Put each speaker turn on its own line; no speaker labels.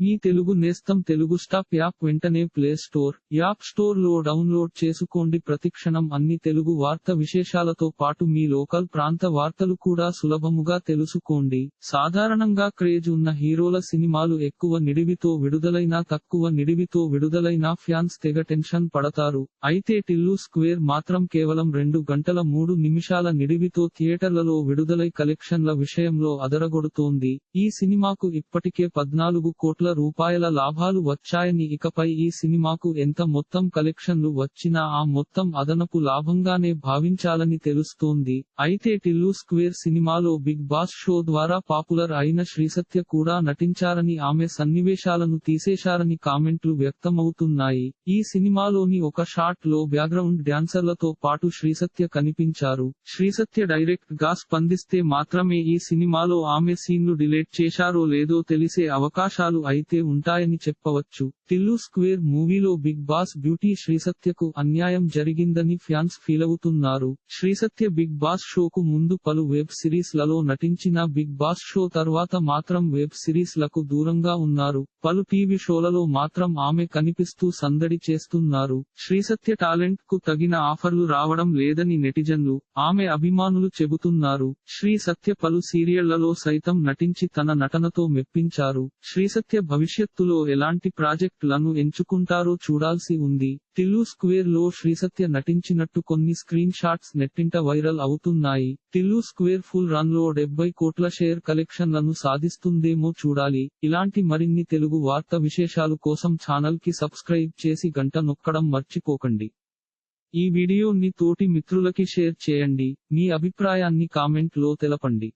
మీ తెలుగు నేస్తం Telugu stop app వెంటనే play store app స్టోర్లో డౌన్లోడ్ చేసుకోండి. ప్రతిక్షణం అన్ని తెలుగు వార్త విశేషాలతో పాటు మీ లోకల్ ప్రాంత వార్తలు కూడా సులభముగా తెలుసుకోండి. సాధారణంగా క్రేజ్ ఉన్న హీరోల సినిమాలు ఎక్కువ నిడివితో విడుదలైనా తక్కువ నిడివితో విడుదలైనా ఫ్యాన్స్ తెగ టెన్షన్ పడతారు. అయితే టిల్లు స్క్వేర్ మాత్రం కేవలం రెండు గంటల మూడు నిమిషాల నిడివితో థియేటర్లలో విడుదలై కలెక్షన్ల విషయంలో అదరగొడుతోంది. ఈ సినిమాకు ఇప్పటికే పద్నాలుగు కోట్ల రూపాయల లాభాలు వచ్చాయని ఇకపై ఈ సినిమాకు ఎంత మొత్తం కలెక్షన్లు వచ్చినా ఆ మొత్తం అదనపు లాభంగానే భావించాలని తెలుస్తోంది. అయితే టిల్లు స్క్వేర్ సినిమాలో బిగ్ బాస్ షో ద్వారా పాపులర్ అయిన శ్రీసత్య కూడా నటించారని ఆమె సన్నివేశాలను తీసేశారని కామెంట్లు వ్యక్తమవుతున్నాయి. ఈ సినిమాలోని ఒక షాట్లో బ్యాక్గ్రౌండ్ డాన్సర్లతో పాటు శ్రీసత్య కనిపించారు. శ్రీసత్య డైరెక్ట్గా స్పందిస్తే మాత్రమే ఈ సినిమాలో ఆమె సీన్లు డిలేట్ చేశారో లేదో తెలిసే అవకాశాలు అయితే ఉంటాయని చెప్పవచ్చు. టిల్లు స్క్వేర్ మూవీలో బిగ్ బాస్ బ్యూటీ శ్రీసత్యకు అన్యాయం జరిగిందని ఫ్యాన్స్ ఫీలవుతున్నారు శ్రీసత్య బిగ్ బాస్ షోకు ముందు పలు వెబ్ సిరీస్లలో నటించిన బిగ్ బాస్ షో తర్వాత మాత్రం వెబ్ సిరీస్లకు దూరంగా ఉన్నారు. పలు టీవీ షోలలో మాత్రం ఆమె కనిపిస్తూ సందడి చేస్తున్నారు. శ్రీసత్య టాలెంట్కు తగిన ఆఫర్లు రావడం లేదని నెటిజన్లు ఆమె అభిమానులు చెబుతున్నారు. శ్రీ సత్య పలు సీరియళ్ళలో సైతం నటించి తన నటనతో మెప్పించారు. శ్రీసత్య భవిష్యత్తులో ఎలాంటి ప్రాజెక్టులను ఎంచుకుంటారో చూడాల్సి ఉంది. టిల్లు స్క్వేర్లో శ్రీసత్య నటించినట్టు కొన్ని స్క్రీన్ షాట్స్ నెట్టింట వైరల్ అవుతున్నాయి. టిల్లు స్క్వేర్ ఫుల్ రన్లో డెబ్బై కోట్ల షేర్ కలెక్షన్లను సాధిస్తుందేమో చూడాలి. ఇలాంటి మరిన్ని తెలుగు వార్త విశేషాలు కోసం ఛానల్కి సబ్స్క్రైబ్ చేసి గంట నొక్కడం మర్చిపోకండి. ఈ వీడియోని తోటి మిత్రులకి షేర్ చేయండి. మీ అభిప్రాయాన్ని కామెంట్లో తెలపండి.